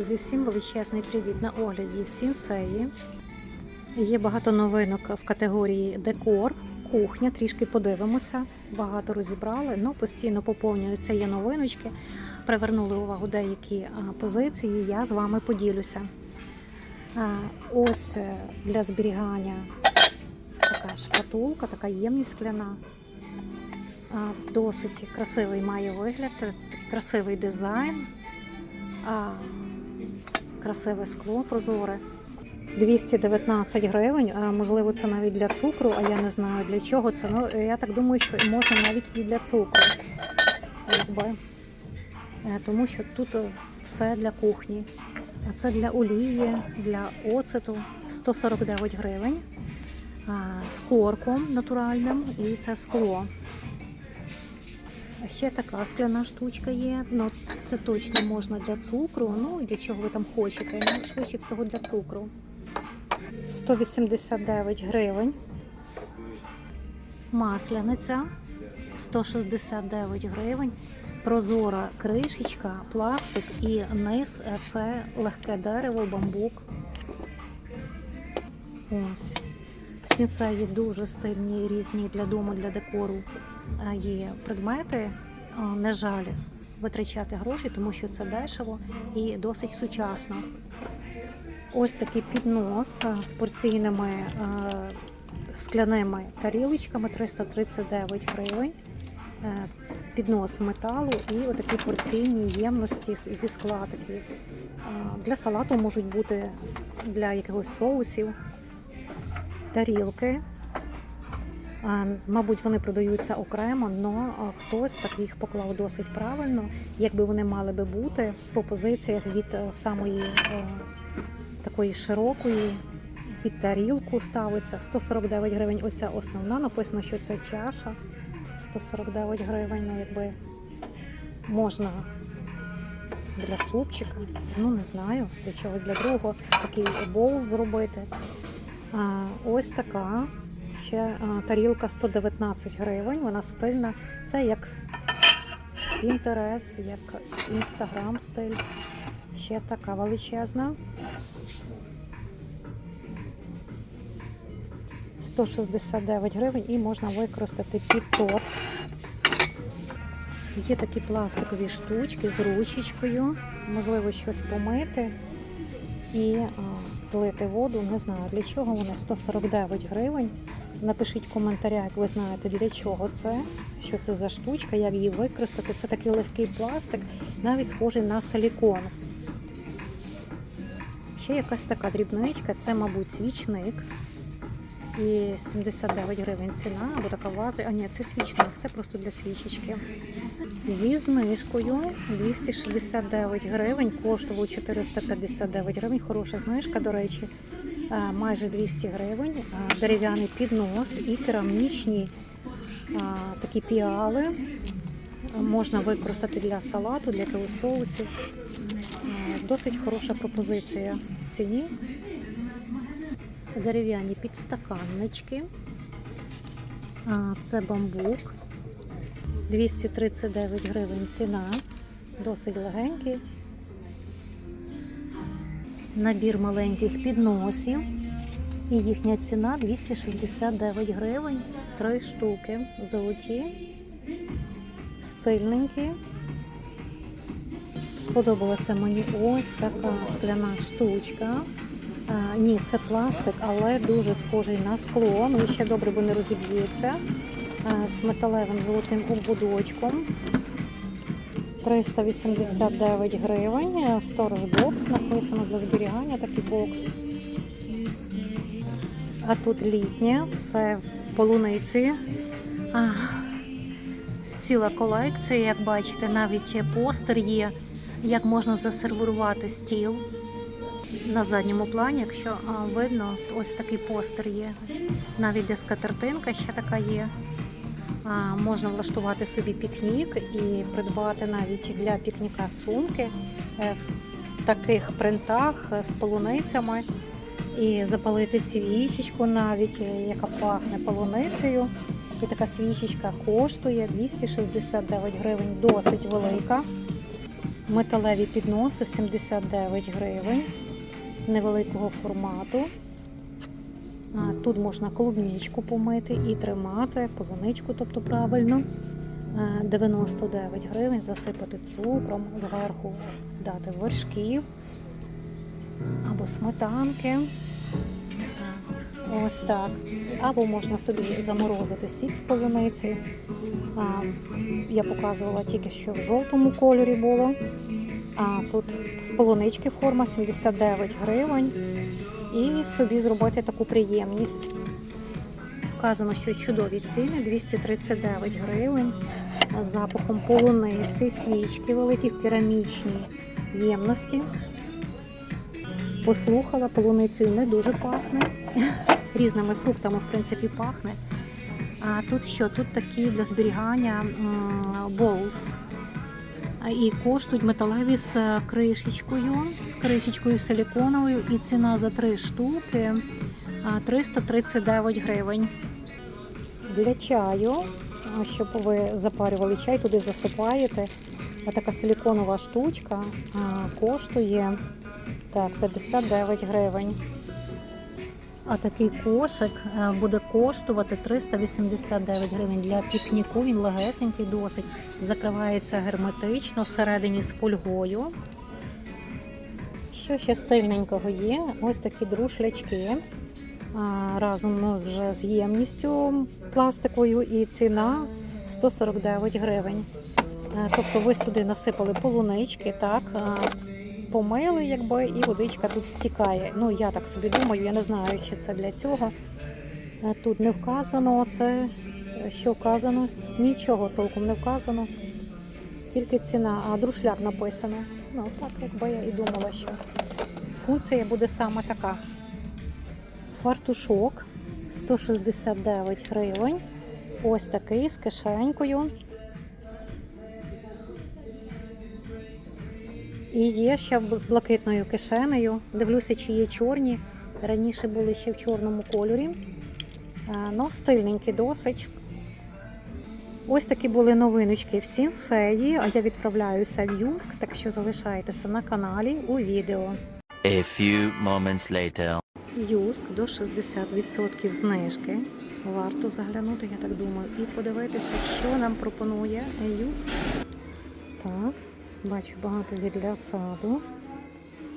Зі всім величезний привіт на огляді в Сінсеї. Є багато новинок в категорії декор, кухня. Трішки подивимося. Багато розібрали, але постійно поповнюються є новиночки. Привернули увагу деякі позиції. Я з вами поділюся. Ось е, для зберігання така шкатулка, така ємність скляна. Досить красивий має вигляд, е, красивий дизайн. Красиве скло прозоре. 219 гривень, можливо, це навіть для цукру, а я не знаю для чого це. Ну, я так думаю, що можна навіть і для цукру. Якби. Е, Тому що тут е, все для кухні. А це для олії, для оцету 149 гривень. З корком натуральним і це скло. А Ще така скляна штучка є. Ну, це точно можна для цукру. Ну для чого ви там хочете. Ну, швидше всього для цукру. 189 гривень. Масляниця 169 гривень. Прозора кришечка, пластик і низ це легке дерево, бамбук. Ось. В сінсеї дуже стильні різні для дому, для декору е, є предмети. Не жаль витрачати гроші, тому що це дешево і досить сучасно. Ось такий піднос е, з порційними е, скляними тарілочками 339 гривень. Е, Піднос металу і отакі порційні ємності зі скла такі. Е, Для салату можуть бути для якихось соусів, тарілки. А, Мабуть, вони продаються окремо, але хтось так їх поклав досить правильно, якби вони мали би бути по позиціях від е, самої е, такої широкої під тарілку ставиться 149 гривень. Оця основна. Написано, що це чаша 149 гривень. Ну, якби можна для супчика. Ну не знаю, для чогось для другого такий боул зробити. А, ось така. Ще тарілка 119 гривень. Вона стильна. Це як з Pinterest, як з Instagram стиль. Ще така величезна. 169 гривень і можна використати під торт. Є такі пластикові штучки з ручечкою, можливо, щось помити і а, злити воду. Не знаю для чого вони 149 гривень. Напишіть в коментарях, як ви знаєте, для чого це, що це за штучка, як її використати. Це такий легкий пластик, навіть схожий на силікон. Ще якась така дрібничка, це, мабуть, свічник. І 79 гривень ціна, або така ваза. А ні, це свічник, це просто для свічечки. Зі знижкою 269 гривень, коштував 459 гривень. Хороша знижка, до речі, майже 200 гривень. Дерев'яний піднос і керамічні такі піали. Можна використати для салату, для соусів. Досить хороша пропозиція в ціні дерев'яні підстаканнички. Це бамбук. 239 гривень ціна. Досить легенький. Набір маленьких підносів. І їхня ціна 269 гривень. Три штуки. Золоті, стильненькі. Сподобалася мені ось така скляна штучка. А, ні, це пластик, але дуже схожий на скло. Ну ще добре, бо не розіб'ється. З металевим золотим ободочком. 389 гривень. Сторож бокс написано для зберігання такий бокс. А тут літнє, все в полуниці. А, ціла колекція, як бачите, навіть постер є, як можна засервірувати стіл. На задньому плані, якщо а, видно, ось такий постер є. Навіть де скатертинка ще така є. Можна влаштувати собі пікнік і придбати навіть для пікніка сумки е, в таких принтах е, з полуницями. І запалити свічечку навіть, е, яка пахне полуницею. І така свічечка коштує 269 гривень, досить велика. Металеві підноси 79 гривень невеликого формату. Тут можна клубничку помити і тримати, полуничку, тобто правильно. 99 гривень, засипати цукром, зверху дати вершків або сметанки. Ось так. Або можна собі заморозити сік з полуниці. Я показувала тільки що в жовтому кольорі було. А тут з полунички форма 79 гривень. І собі зробити таку приємність. Вказано, що чудові ціни 239 гривень з запахом полуниці, свічки великі в керамічній ємності. Послухала, полуницею не дуже пахне. Різними фруктами, в принципі, пахне. А тут що? Тут такі для зберігання боулс. І коштують металеві з кришечкою, з кришечкою силіконовою, і ціна за три штуки 339 гривень. Для чаю, щоб ви запарювали чай, туди засипаєте. Така силіконова штучка коштує так, 59 гривень. А такий кошик е, буде коштувати 389 гривень. Для пікніку він легесенький досить. Закривається герметично всередині з фольгою. Що ще стильненького є? Ось такі друшлячки. Разом ну, вже з ємністю пластиковою і ціна 149 гривень. Е, Тобто ви сюди насипали полунички, так? Помили, якби, і водичка тут стікає. Ну, я так собі думаю, я не знаю, чи це для цього. Е, Тут не вказано, це що вказано, нічого толком не вказано, тільки ціна, а друшляк написано. Ну, так, якби я і думала, що функція буде саме така. Фартушок 169 гривень. Ось такий з кишенькою. І є ще з блакитною кишенею. Дивлюся, чи є чорні. Раніше були ще в чорному кольорі. Ну, стильненькі досить. Ось такі були новиночки в Сінсеї, а я відправляюся в Юск, так що залишайтеся на каналі у відео. A few moments later. Юск до 60% знижки. Варто заглянути, я так думаю, і подивитися, що нам пропонує Юск. Так, бачу багато є для саду,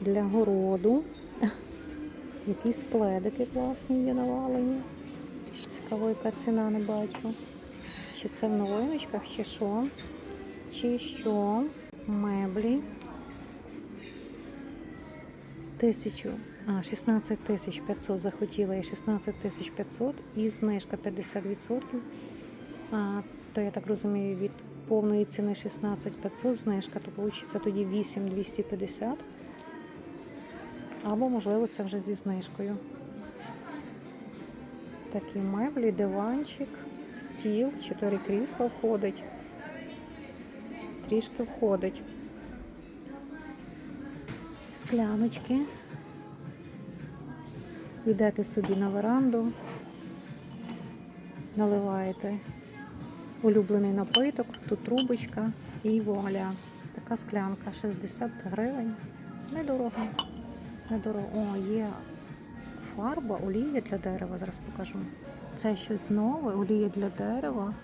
для городу. Якісь пледики класні є навалені. Цікаво, яка ціна не бачу. Чи це в новиночках, чи що? Чи що? Меблі. Тисячу, а, 16 тисяч 500 захотіла і 16 тисяч 500 і знижка 50%. А, то я так розумію, від повної ціни 16 500 знижка, то вийде тоді 8 250. Або, можливо, це вже зі знижкою. Такі меблі, диванчик, стіл, 4 крісла входить. Трішки входить. Скляночки. Йдете собі на веранду, наливаєте улюблений напиток, тут трубочка і вуаля. Така склянка 60 гривень. Недорого. Недорого. О, є фарба, олія для дерева, зараз покажу. Це щось нове, олія для дерева.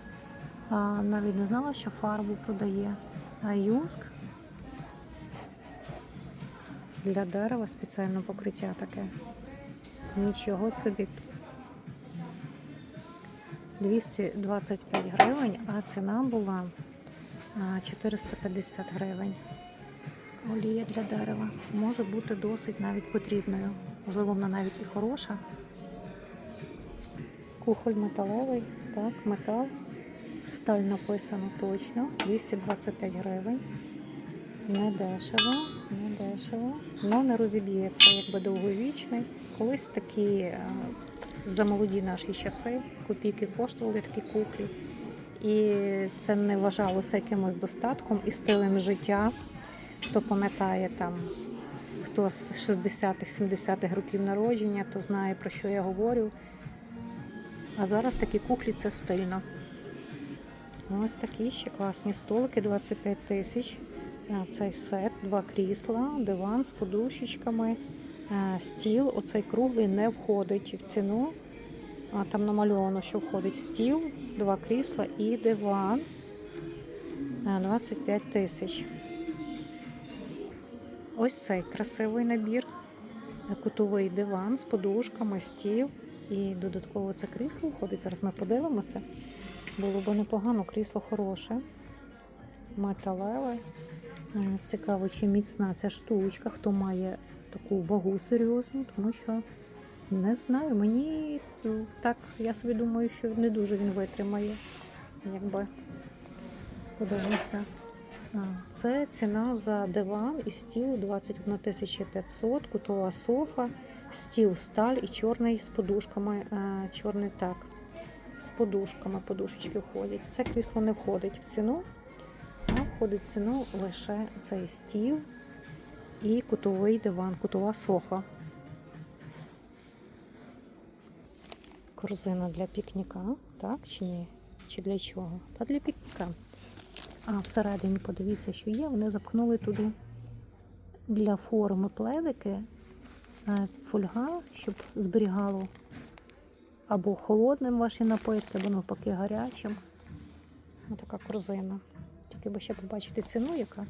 А, навіть не знала, що фарбу продає. А юск для дерева спеціальне покриття таке. Нічого собі. 225 гривень, а ціна була 450 гривень. Олія для дерева може бути досить навіть потрібною. Можливо, вона навіть і хороша. Кухоль металевий, так, метал. Сталь написано точно. 225 гривень. Не дешево, не дешево. Ну не розіб'ється, якби довговічний. Колись такі е, за молоді наші часи копійки коштували такі куклі. І це не вважалося якимось достатком і стилем життя. Хто пам'ятає там, хто з 60-х, 70-х років народження, то знає про що я говорю. А зараз такі куклі це стильно. Ось такі ще класні столики, 25 тисяч. Цей сет, два крісла, диван з подушечками, стіл. Оцей круглий не входить в ціну. Там намальовано, що входить стіл, два крісла і диван. Е, 25 тисяч. Ось цей красивий набір. Кутовий диван з подушками, стіл. І додатково це крісло входить. Зараз ми подивимося. Було б непогано, крісло хороше. Металеве. Е, Цікаво, чи міцна ця штучка, хто має таку вагу серйозну, тому що не знаю, мені е, так, я собі думаю, що не дуже він витримає. Якби подивимося. Це ціна за диван і стіл 21 500, кутова софа, стіл сталь і чорний з подушками. е, Чорний так. З подушками, подушечки входять. Це крісло не входить в ціну, входить в ціну лише цей стіл і кутовий диван, кутова софа. Корзина для пікніка, так чи ні? Чи для чого? Та для пікніка. А всередині подивіться, що є. Вони запхнули туди для форми пледики е, фольга, щоб зберігало або холодним ваші напитки, або навпаки гарячим. Ось така корзина. Би ще побачити ціну, яка,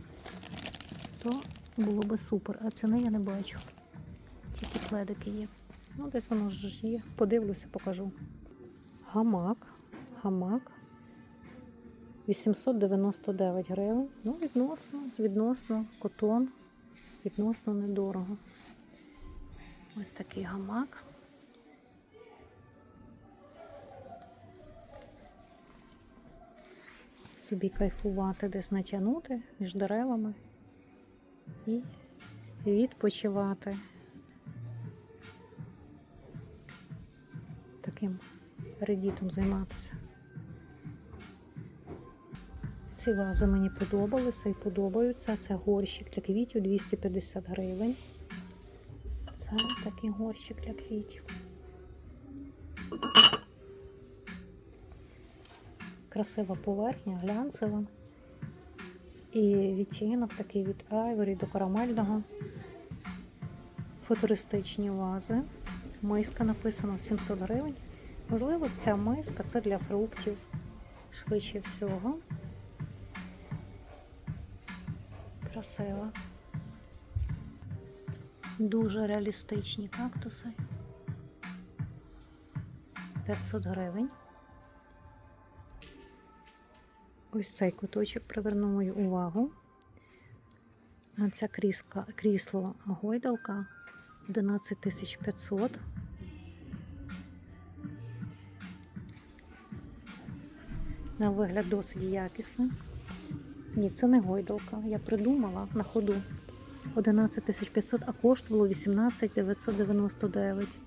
то було би супер. А ціни я не бачу. Тільки пледики є. Ну, десь воно ж є. Подивлюся, покажу. Гамак. Гамак. 899 гривень. Ну, відносно, відносно, котон, відносно недорого. Ось такий гамак. Собі кайфувати, десь натягнути між деревами і відпочивати. Таким редітом займатися. Ці вази мені подобалися і подобаються. Це горщик для квітів 250 гривень. Це такий горщик для квітів. Красива поверхня, глянцева. І відтінок такий від айворі до карамельного. Футуристичні вази. Миска написано 700 гривень. Можливо, ця миска це для фруктів. Швидше всього. Красиво. Дуже реалістичні кактуси. 500 гривень. Ось цей куточок привернув мою увагу. А Ця кріска, крісло гойдалка 11 500. На вигляд досить якісне. Ні, це не гойдалка. Я придумала на ходу. 11 500, а коштувало 18 999.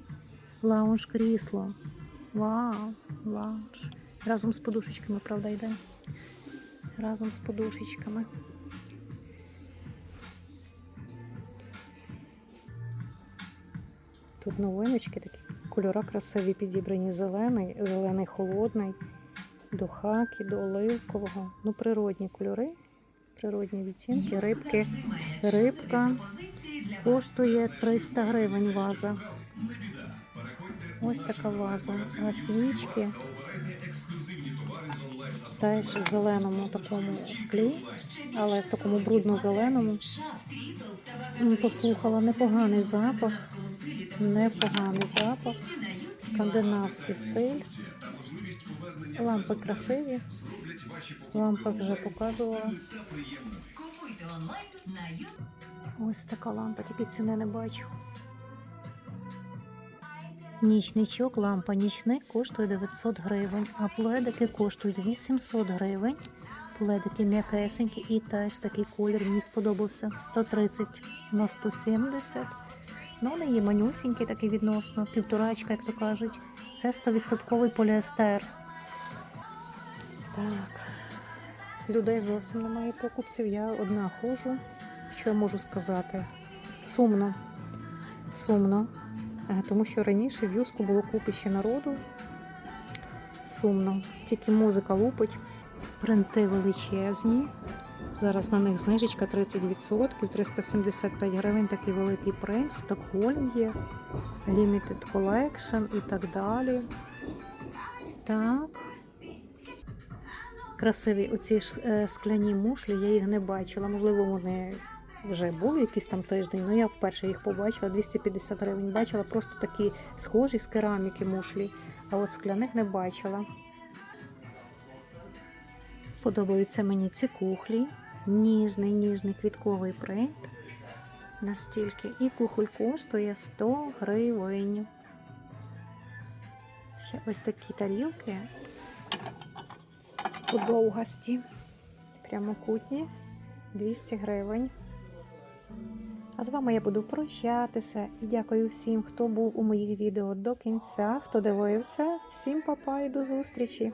Лаунж крісло. Вау, лаунж. Разом з подушечками, правда, йде. Разом з подушечками. Тут новиночки такі кольори красиві підібрані зелений, зелений холодний, до хаки, до оливкового. Ну, природні кольори, природні відтінки, рибки. Рибка коштує 300 гривень ваза. Ось така ваза. А свічки теж в зеленому такому склі, але в такому брудно-зеленому. Послухала непоганий запах, непоганий запах, скандинавський стиль. Лампи красиві. Лампа вже показувала. Ось така лампа, тільки ціни не бачу. Нічничок, лампа нічник коштує 900 гривень, а пледики коштують 800 гривень. Пледики м'якесенькі і теж такий колір мені сподобався 130 на 170. Ну, вони є манюсінькі, такий відносно, півторачка, як то кажуть. Це 100% поліестер. Так, людей зовсім немає покупців. Я одна ходжу. Що я можу сказати? Сумно. Сумно. Е, Тому що раніше в юску було купище народу. Сумно. Тільки музика лупить. Принти величезні. Зараз на них знижечка 30%, 375 гривень, такий великий принт, Стокгольм є, Limited Collection і так далі. Так. Красиві оці е, скляні мушлі, я їх не бачила. Можливо, вони вже були якийсь там тиждень, але я вперше їх побачила 250 гривень. Бачила просто такі схожі з кераміки мушлі, а от скляних не бачила. Подобаються мені ці кухлі. Ніжний, ніжний квітковий принт. Настільки. І кухоль коштує 100 гривень. Ще ось такі тарілки подовгасті, прямокутні, 200 гривень. А з вами я буду прощатися і дякую всім, хто був у моїх відео до кінця, хто дивився. Всім папа і до зустрічі!